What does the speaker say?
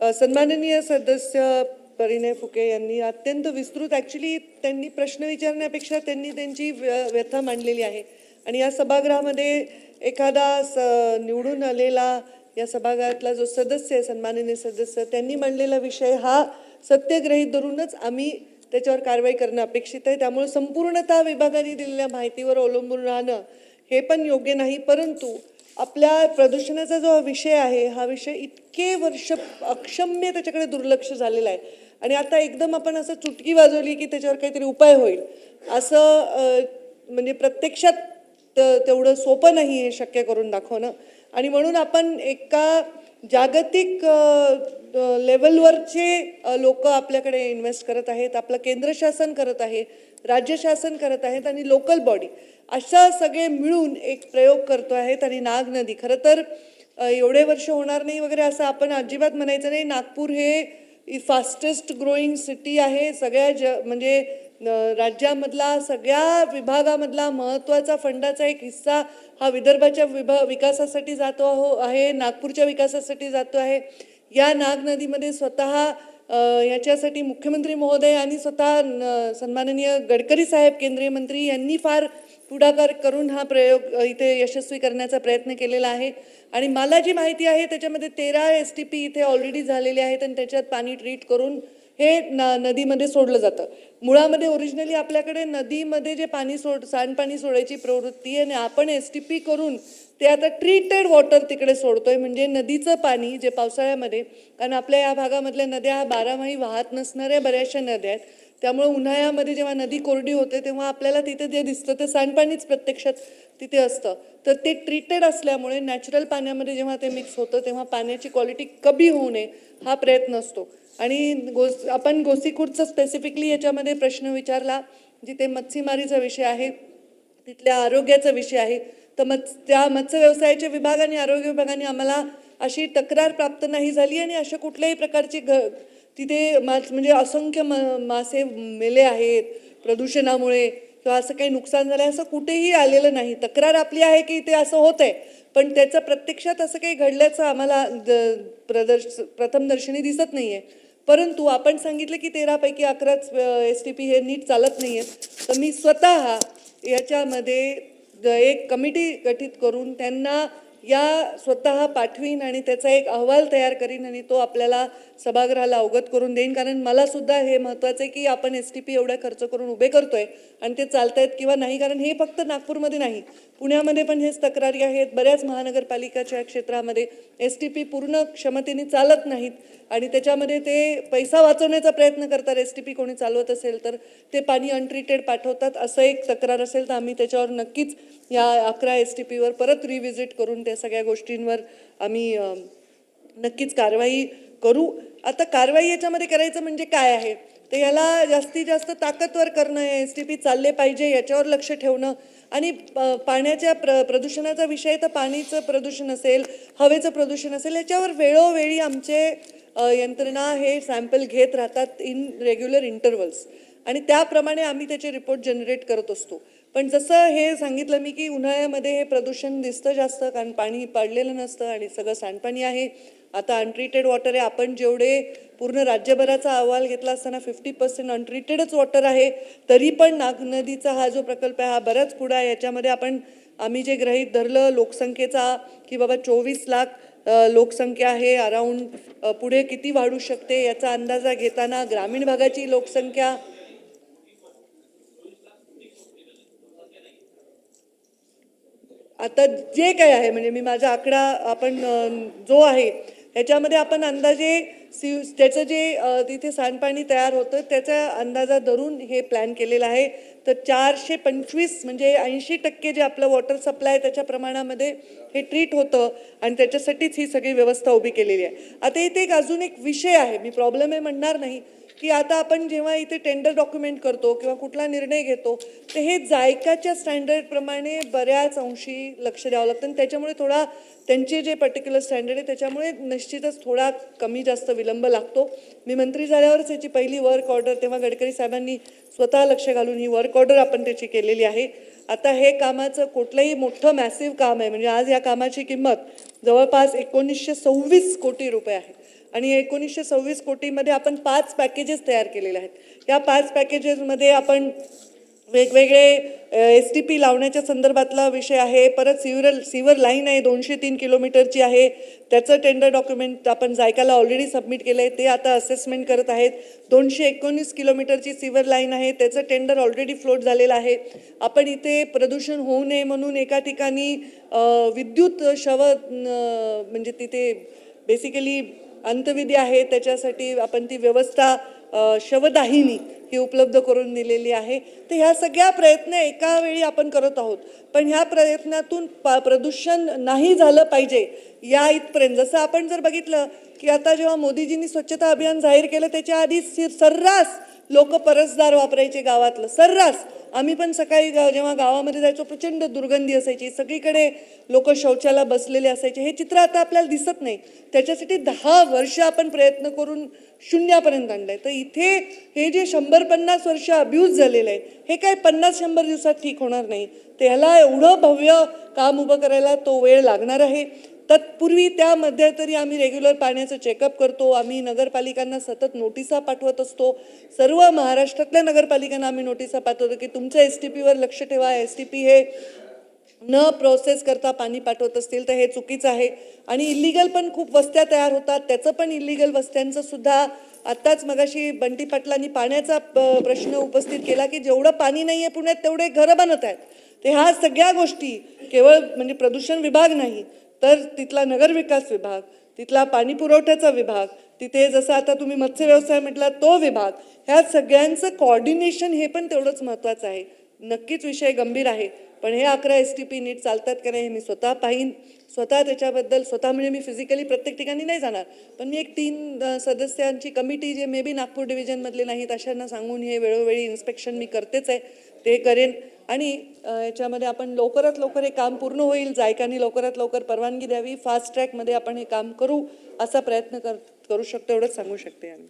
सन्माननीय सदस्य परिणय फुके यांनी अत्यंत विस्तृत ॲक्च्युली त्यांनी प्रश्न विचारण्यापेक्षा त्यांनी त्यांची व्य- व्यथा मांडलेली आहे. आणि या सभागृहामध्ये एखादा स निवडून आलेला या सभागृहातला जो सदस्य आहे सन्माननीय सदस्य त्यांनी मांडलेला विषय हा सत्यग्रहित धरूनच आम्ही त्याच्यावर कारवाई करणं अपेक्षित आहे. त्यामुळे संपूर्णतः विभागाने दिलेल्या माहितीवर अवलंबून राहणं हे पण योग्य नाही परंतु आपल्या प्रदूषणाचा जो विषय आहे हा विषय इतके वर्ष अक्षम्य त्याच्याकडे दुर्लक्ष झालेलं आहे. आणि आता एकदम आपण असं चुटकी वाजवली की त्याच्यावर काहीतरी उपाय होईल. असं म्हणजे प्रत्यक्षात तर तेवढं सोपं नाही हे शक्य करून दाखवणं. आणि म्हणून आपण एका जागतिक लेवलवरचे लोक आपल्याकडे इन्व्हेस्ट करत आहेत आपलं केंद्र शासन करत आहे राज्य शासन करत आहेत आणि लोकल बॉडी अशा सगळे मिळून एक प्रयोग करतो आहेत आणि नाग नदी. खरं तर एवढे वर्ष होणार नाही वगैरे असं आपण अजिबात म्हणायचं नाही. नागपूर हे फास्टेस्ट ग्रोईंग सिटी आहे. सगळ्या ज म्हणजे राज्यामधला सगळ्या विभागामधला महत्त्वाचा फंडाचा एक हिस्सा हा विदर्भाच्या विभा विकासासाठी जातो आहो आहे नागपूरच्या विकासासाठी जातो आहे. या नाग नदीमध्ये स्वतः ह्याच्यासाठी याच्यासाठी मुख्यमंत्री महोदय आणि स्वतः सन्माननीय गडकरी साहेब केंद्रीय मंत्री यांनी फार पुढाकार करून हा प्रयोग इथे यशस्वी करण्याचा प्रयत्न केलेला आहे. आणि मला जी माहिती आहे त्याच्यामध्ये तेरा एस टी पी इथे ऑलरेडी झालेले आहेत आणि त्याच्यात पाणी ट्रीट करून हे न नदीमध्ये सोडलं जातं. मुळामध्ये ओरिजिनली आपल्याकडे नदीमध्ये जे पाणी सोड सांडपाणी सोडायची प्रवृत्ती आहे आणि आपण एस टी पी करून ते आता ट्रीटेड वॉटर तिकडे सोडतोय म्हणजे नदीचं पाणी जे पावसाळ्यामध्ये कारण आपल्या या भागामधल्या नद्या हा बारामाही वाहत नसणाऱ्या बऱ्याचशा नद्या आहेत त्यामुळे उन्हाळ्यामध्ये जेव्हा नदी कोरडी होते तेव्हा आपल्याला तिथे जे दिसतं ते सांडपाणीच प्रत्यक्षात तिथे असतं. तर ते ट्रीटेड असल्यामुळे नॅचरल पाण्यामध्ये जेव्हा ते मिक्स होतं तेव्हा पाण्याची क्वालिटी कमी होऊ नये हा प्रयत्न असतो. आणि गोस आपण गोसीखुर्दचा स्पेसिफिकली याच्यामध्ये प्रश्न विचारला जिथे मच्छीमारीचा विषय आहे तिथल्या आरोग्याचा विषय आहे तर मत्स त्या मत्स्य व्यवसायाच्या विभाग आणि आरोग्य विभागाने आम्हाला अशी तक्रार प्राप्त नाही झाली आणि अशा कुठल्याही प्रकारची घ तिथे मास म्हणजे असंख्य म मासे मेले आहेत प्रदूषणामुळे किंवा असं काही नुकसान झालं असं कुठेही आलेलं नाही. तक्रार आपली आहे की ते असं होत आहे पण त्याचं प्रत्यक्षात असं काही घडल्याचं आम्हाला द- प्रदर्श प्रथमदर्शनी दिसत नाही आहे परंतु आपण सांगितलं की तेरापैकी अकराच एस टी पी हे नीट चालत नाही आहेत तर मी स्वतः याच्यामध्ये एक कमिटी गठीत करून त्यांना या स्वतः पाठवीन आणि त्याचा एक अहवाल तयार करीन आणि तो आपल्याला सभागृहाला अवगत करून देईन. कारण मला सुद्धा हे महत्त्वाचं आहे की आपण एस टी पी एवढा खर्च करून उभे करतोय आणि ते चालत आहेत किंवा नाही. कारण हे फक्त नागपूरमध्ये नाही. पुण्यामध्ये पण हेच तक्रारी आहेत. बऱ्याच महानगरपालिकाच्या क्षेत्रामध्ये एस टी पी पूर्ण क्षमतेने चालत नाहीत आणि त्याच्यामध्ये ते पैसा वाचवण्याचा प्रयत्न करतात. एस टी पी कोणी चालवत असेल तर ते पाणी अनट्रीटेड पाठवतात असं एक तक्रार असेल तर आम्ही त्याच्यावर नक्कीच या अकरा एस टी पीवर परत रिव्हिजिट करून त्या सगळ्या गोष्टींवर आम्ही नक्कीच कारवाई करू. आता कारवाई याच्यामध्ये करायचं म्हणजे काय आहे? तर याला जास्तीत जास्त ताकदवर करणं एस टी पी चालले पाहिजे याच्यावर लक्ष ठेवणं आणि प- पाण्याच्या प्र प्रदूषणाचा विषय तर पाणीचं प्रदूषण असेल हवेचं प्रदूषण असेल याच्यावर वेळोवेळी आमचे यंत्रणा हे सॅम्पल घेत राहतात इन रेग्युलर इंटरवल्स आणि त्याप्रमाणे आम्ही त्याचे रिपोर्ट जनरेट करत असतो. पण जसं हे सांगितलं मी की उन्हाळ्यामध्ये हे प्रदूषण दिसतं जास्त कारण पाणी पडलेलं नसतं आणि सगळं सांडपाणी आहे आता अनट्रीटेड वॉटर आहे आपण जेवढे पूर्ण राज्यभराचा अहवाल घेतला असताना फिफ्टी पर्सेंट अनट्रीटेडच वॉटर आहे तरी पण नाग नदीचा हा जो प्रकल्प आहे हा बराच पुढं आहे. याच्यामध्ये आपण आम्ही जे ग्रहीत धरलं लोकसंख्येचा की बाबा चोवीस लाख लोकसंख्या आहे अराऊंड पुढे किती वाढू शकते याचा अंदाजा घेताना ग्रामीण भागाची लोकसंख्या आता जे काय आहे म्हणजे मी माझा आकडा आपण जो आहे याच्यामध्ये आपण अंदाजे सी त्याचं जे तिथे सांडपाणी तयार होतं त्याचा अंदाजा धरून हे प्लॅन केलेलं आहे. तर चारशे पंचवीस म्हणजे ऐंशी टक्के जे आपलं वॉटर सप्लाय त्याच्या प्रमाणामध्ये हे ट्रीट होतं आणि त्याच्यासाठीच ही सगळी व्यवस्था उभी केलेली आहे. आता इथे एक अजून एक विषय आहे मी प्रॉब्लेम आहे म्हणणार नाही. की आता आपण जेव्हा इथे टेंडर डॉक्युमेंट करतो किंवा कुठला निर्णय घेतो तर हे जायकाच्या स्टँडर्डप्रमाणे बऱ्याच अंशी लक्ष द्यावं लागतं. आणि त्याच्यामुळे थोडा त्यांचे जे पर्टिक्युलर स्टँडर्ड आहे त्याच्यामुळे निश्चितच थोडा कमी जास्त विलंब लागतो. मी मंत्री झाल्यावरच याची पहिली वर्क ऑर्डर तेव्हा गडकरी साहेबांनी स्वतः लक्ष घालून ही वर्क ऑर्डर आपण त्याची केलेली आहे. आता हे कामाचं कुठलंही मोठं मॅसिव्ह काम आहे म्हणजे आज या कामाची किंमत जवळपास एकोणीसशे सव्वीस कोटी रुपये आहे. आणि एकोणीसशे सव्वीस कोटीमध्ये आपण पाच पॅकेजेस तयार केलेले आहेत. या पाच पॅकेजेसमध्ये आपण वेगवेगळे एस टी पी लावण्याच्या संदर्भातला विषय आहे. परत सिवरल सिवर लाईन आहे दोनशे तीन किलोमीटरची आहे. त्याचं टेंडर डॉक्युमेंट आपण जायकाला ऑलरेडी सबमिट केलं आहे. ते आता असेसमेंट करत आहेत. दोनशे एकोणीस किलोमीटरची सिवर लाईन आहे. त्याचं टेंडर ऑलरेडी फ्लोट झालेलं आहे. आपण इथे प्रदूषण होऊ नये म्हणून एका ठिकाणी विद्युत शव म्हणजे तिथे बेसिकली अंतविधी आहे त्याच्यासाठी आपण ती व्यवस्था शवदाहिनी ही उपलब्ध करून दिलेली आहे. तर ह्या सगळ्या प्रयत्न एका वेळी आपण करत आहोत. पण ह्या प्रयत्नातून प प्रदूषण नाही झालं पाहिजे या इथपर्यंत. जसं आपण जर बघितलं की आता जेव्हा मोदीजींनी स्वच्छता अभियान जाहीर केलं त्याच्या आधी सर्रास लोक परसदार वापरायचे गावातलं. सर्रास. आम्ही पण सकाळी गा- जेव्हा गावामध्ये जायचो प्रचंड दुर्गंधी असायची. सगळीकडे लोक शौचाला बसलेले असायचे. हे चित्र आता आपल्याला दिसत नाही. त्याच्यासाठी दहा वर्ष आपण प्रयत्न करून शून्यापर्यंत आणलंय. तर इथे हे जे शंभर पन्नास वर्ष अब्यूज झालेलं आहे हे काय पन्नास शंभर दिवसात ठीक होणार नाही. त्याला एवढं भव्य काम उभं करायला तो वेळ लागणार आहे. तत्पूर्वी त्यामध्ये तरी आम्ही रेग्युलर पाण्याचं चेकअप करतो. आम्ही नगरपालिकांना सतत नोटिसा पाठवत असतो. सर्व महाराष्ट्रातल्या नगरपालिकांना आम्ही नोटिसा पाठवतो की तुमच्या एस टी पीवर लक्ष ठेवा. एस टी पी हे न प्रोसेस करता पाणी पाठवत असतील तर हे चुकीचं आहे. आणि इलिगल पण खूप वस्त्या तयार होतात. त्याचं पण इलिगल वस्त्यांचं सुद्धा आत्ताच मगाशी बंटी पाटलांनी पाण्याचा प्रश्न उपस्थित केला की जेवढं पाणी नाही आहे पुण्यात तेवढे घरं बनत आहेत. ते ह्या सगळ्या गोष्टी केवळ म्हणजे प्रदूषण विभाग नाही तर तिथला नगरविकास विभाग तिथला पाणी पुरवठ्याचा विभाग तिथे जसं आता तुम्ही मत्स्य व्यवसाय म्हटला तो विभाग ह्या सगळ्यांचं कॉर्डिनेशन हे पण तेवढंच महत्त्वाचं आहे. नक्कीच विषय गंभीर आहे. पण हे अकरा एस टी पी नीट चालतात का नाही हे मी स्वतः पाहीन. स्वतः त्याच्याबद्दल स्वतः म्हणजे मी फिजिकली प्रत्येक ठिकाणी नाही जाणार. पण मी एक तीन सदस्यांची कमिटी जे मे बी नागपूर डिव्हिजनमधले नाहीत अशांना सांगून हे वेळोवेळी इन्स्पेक्शन मी करतेच आहे. ते करेन. आणि याच्यामध्ये आपण लवकरात लवकर हे काम पूर्ण होईल. जायकांनी लवकरात लवकर परवानगी द्यावी. फास्ट ट्रॅकमध्ये आपण हे काम करू असा प्रयत्न कर करू शकतो एवढंच सांगू शकते आम्ही.